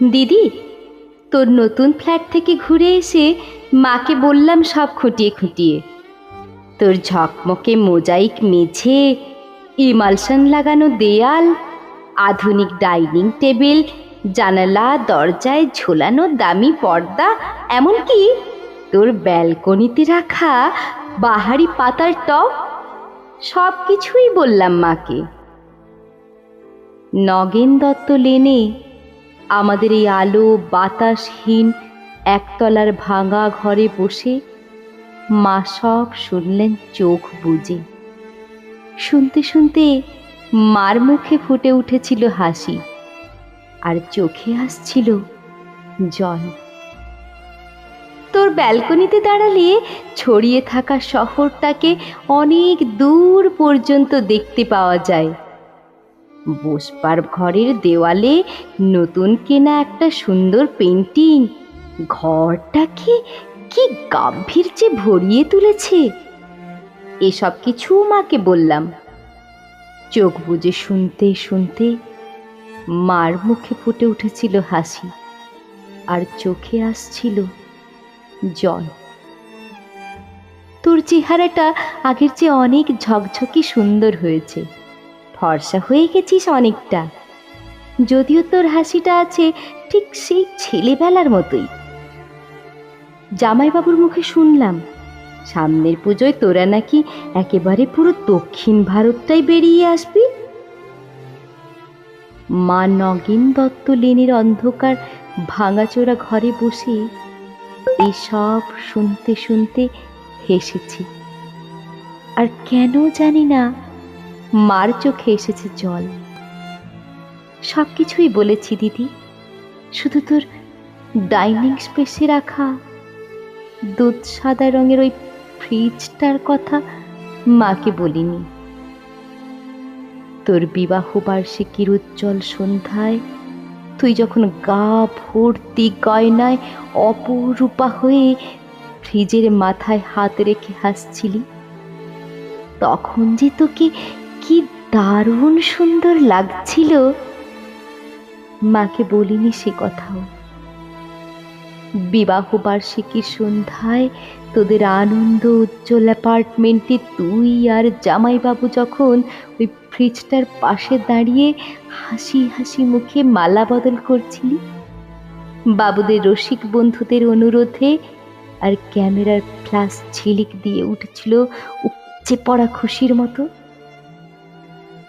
দিদি, তোর নতুন ফ্ল্যাট থেকে ঘুরে এসে মাকে বললাম সব খুঁটিয়ে খুঁটিয়ে। তোর ঝকমকে মোজাইক মেঝে, ইমালশন লাগানো দেয়াল, আধুনিক ডাইনিং টেবিল, জানালা, দরজায় ঝোলানো দামি পর্দা, এমনকি তোর ব্যালকনিতে রাখা বাহারি পাতার টব, সব কিছুই বললাম মাকে। নগেন দত্ত লেনে আমাদের এই আলো বাতাসহীন একতলার ভাঙা ঘরে বসে মা সব শুনলেন চোখ বুজে। শুনতে শুনতে মার মুখে ফুটে উঠেছিল হাসি আর চোখে আসছিল জল। তোর ব্যালকনিতে দাঁড়ালে ছড়িয়ে থাকা শহরটাকে অনেক দূর পর্যন্ত দেখতে পাওয়া যায়। বসবার ঘরের দেওয়ালে নতুন কেনা একটা সুন্দর পেন্টিং ঘরটাকে কি গাম্ভীর্যে ভরিয়ে তুলেছে। এসব কিছু মাকে বললাম। চোখ বুজে শুনতে শুনতে মার মুখে ফুটে উঠেছিল হাসি, আর চোখে আসছিল জল তোর চেহারাটা আগের চেয়ে অনেক ঝকঝকি সুন্দর হয়েছে। ফর্সা হয়ে গেছিস অনেকটা। যদিও তোর হাসিটা আছে ঠিক সেই ছেলেবেলার মতোই। জামাইবাবুর মুখে শুনলাম, সামনের পুজোয় তোরা নাকি একেবারে পুরো দক্ষিণ ভারতটাই বেরিয়ে আসবি? মা নগেন দত্ত লেনের অন্ধকার ভাঙাচোরা ঘরে বসে এসব শুনতে শুনতে হেসেছি। আর কেন জানি না মার চোখে এসেছে জল। সব কিছুই বলেছি, দিদি। শুধু তোর ডাইনিং স্পেসে রাখা, দুধ সাদা রঙের ওই ফ্রিজটার কথা মাকে বলিনি। তোর বিবাহ বার্ষিকীর উজ্জ্বল সন্ধ্যায় তুই যখন গা ভর্তি গয়নায় অপরূপা হয়ে ফ্রিজের মাথায় হাত রেখে হাসছিলি, তখন যে তোকে কি দারুণ সুন্দর লাগছিল। মাকে বলিনি সে কথাও। বিবাহ বার্ষিকীর সন্ধ্যায় তোদের আনন্দ উজ্জ্বল অ্যাপার্টমেন্টে তুই আর জামাইবাবু যখন ওই ফ্রিজটার পাশে দাঁড়িয়ে হাসি হাসি মুখে মালা বদল করছিলি? বাবুদের রসিক বন্ধুদের অনুরোধে আর ক্যামেরার ফ্ল্যাশ ঝিলিক দিয়ে উঠছিল উপচে পড়া খুশির মতো।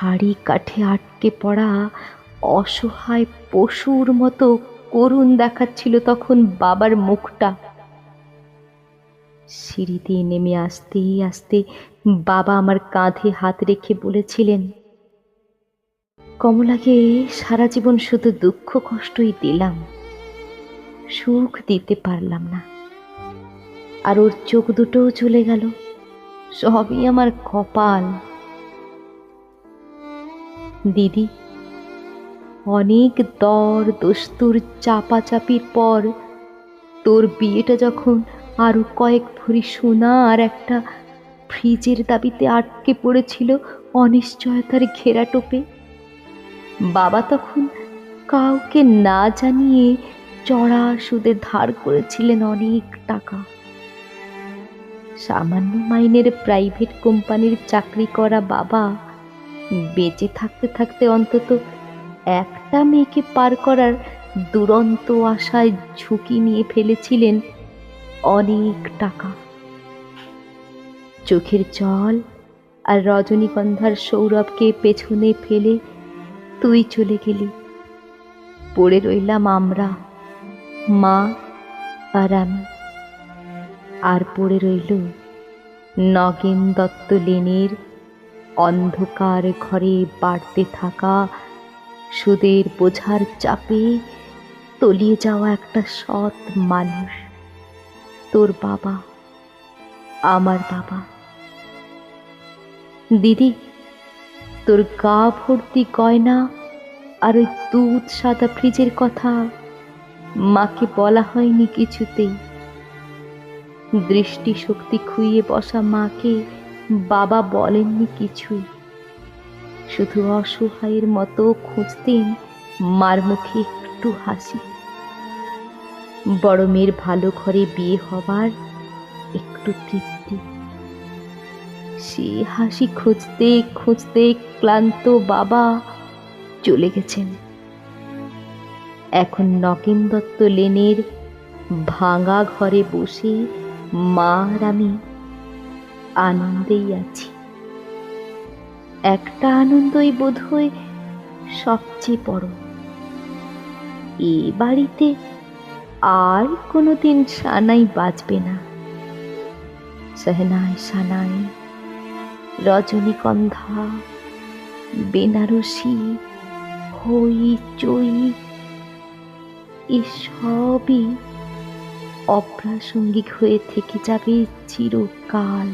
হাড়ি কাঠে আটকে পড়া অসহায় পশুর মতো করুণ দেখাচ্ছিল তখন বাবার মুখটা। সিঁড়ি দিয়ে নেমে আসতে আসতে বাবা আমার কাঁধে হাত রেখে বলেছিলেন, কমলাকে সারা জীবন শুধু দুঃখ কষ্টই দিলাম, সুখ দিতে পারলাম না। আর ওর চোখ দুটোও চলে গেল, সবই আমার কপাল। দিদি। অনেক দর দস্তুর চাপাচাপির পর তোর বিয়েটা যখন আরও কয়েক ভরি সোনা আর একটা ফ্রিজের দাবিতে আটকে পড়েছিল অনিশ্চয়তার ঘেরা টোপে। বাবা তখন কাউকে না জানিয়ে চড়া সুদে ধার করেছিলেন অনেক টাকা। সামান্য মাইনের প্রাইভেট কোম্পানির চাকরি করা বাবা বেঁচে থাকতে থাকতে অন্তত একটা মেয়েকে পার করার দুরন্ত আশায় ঝুঁকি নিয়ে ফেলেছিলেন অনেক টাকা। চোখের জল আর রজনীগন্ধার সৌরভকে পেছনে ফেলে তুই চলে গেলি। পড়ে রইলাম আমরা, মা আর আমি। আর পড়ে রইল নগেন দত্ত লেনের অন্ধকার ঘরে বাড়তে থাকা সুদের বোঝার চাপে তলিয়ে যাওয়া একটা সৎ মানুষ। তোর বাবা, আমার বাবা। দিদি, তোর গা ভর্তি গয়না আর ওই দুধ সাদা ফ্রিজের কথা মাকে বলা হয়নি কিছুতেই। দৃষ্টিশক্তি খুইয়ে বসা মাকে বাবা বলেননি কিছুই। শুধু অসহায়ের মতো খুঁজতেন মার মুখে একটু হাসি। বড় মেয়ের ভালো ঘরে বিয়ে হবার একটু তৃপ্তি। সে হাসি খুঁজতে খুঁজতে ক্লান্ত বাবা চলে গেছেন। এখন নকেন দত্ত লেনের ভাঙা ঘরে বসে মা আর আমি আনন্দেই আছি। একটা আনন্দই বোধ হয় সবচেয়ে বড়। এ বাড়িতে আর কোনোদিন সানাই বাজবে না। সহনায় সানাই, রজনীগন্ধা, বেনারসি হই চই এসবই অপ্রাসঙ্গিক হয়ে থেকে যাবে চিরকাল।